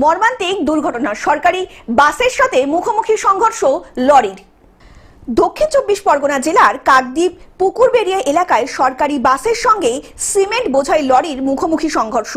মর্মান্তিক দুর্ঘটনা। সরকারি বাসের সাথে মুখোমুখি সংঘর্ষ, লরির। দক্ষিণ চব্বিশ পরগনা জেলার কাকদ্বীপ পুকুরবেড়িয়া এলাকায় সরকারি বাসের সঙ্গে সিমেন্ট বোঝাই লরির মুখোমুখি সংঘর্ষ।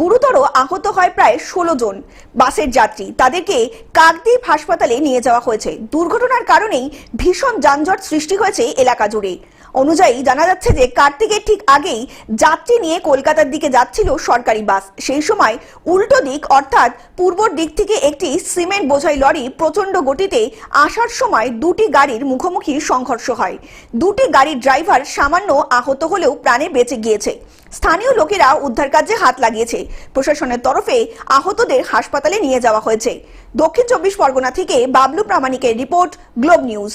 গুরুতর আহত হয় প্রায় ষোলো জন। বাসের যাত্রী তাদেরকে কাকদ্বীপ হাসপাতালে নিয়ে যাওয়া হয়েছে। দুর্ঘটনার কারণেই ভীষণ যানজট সৃষ্টি হয়েছে এলাকা জুড়ে। অনুযায়ী জানা যাচ্ছে যে কার্তিকের ঠিক আগেই যাত্রী নিয়ে কলকাতার দিকে যাচ্ছিল সরকারি বাস। সেই সময় উল্টো দিক অর্থাৎ পূর্বর দিক থেকে একটি সিমেন্ট বোঝাই লরি প্রচণ্ড গতিতে আসার সময় দুটি গাড়ির মুখোমুখি সংঘর্ষ হয়। দুটি গাড়ির ড্রাইভার সামান্য আহত হলেও প্রাণে বেঁচে গিয়েছে। স্থানীয় লোকেরা উদ্ধার কার্যে হাত লাগিয়েছে। প্রশাসনের তরফে আহতদের হাসপাতালে নিয়ে যাওয়া হয়েছে। দক্ষিণ চব্বিশ পরগনা থেকে বাবলু প্রামাণিকের রিপোর্ট, গ্লোব নিউজ।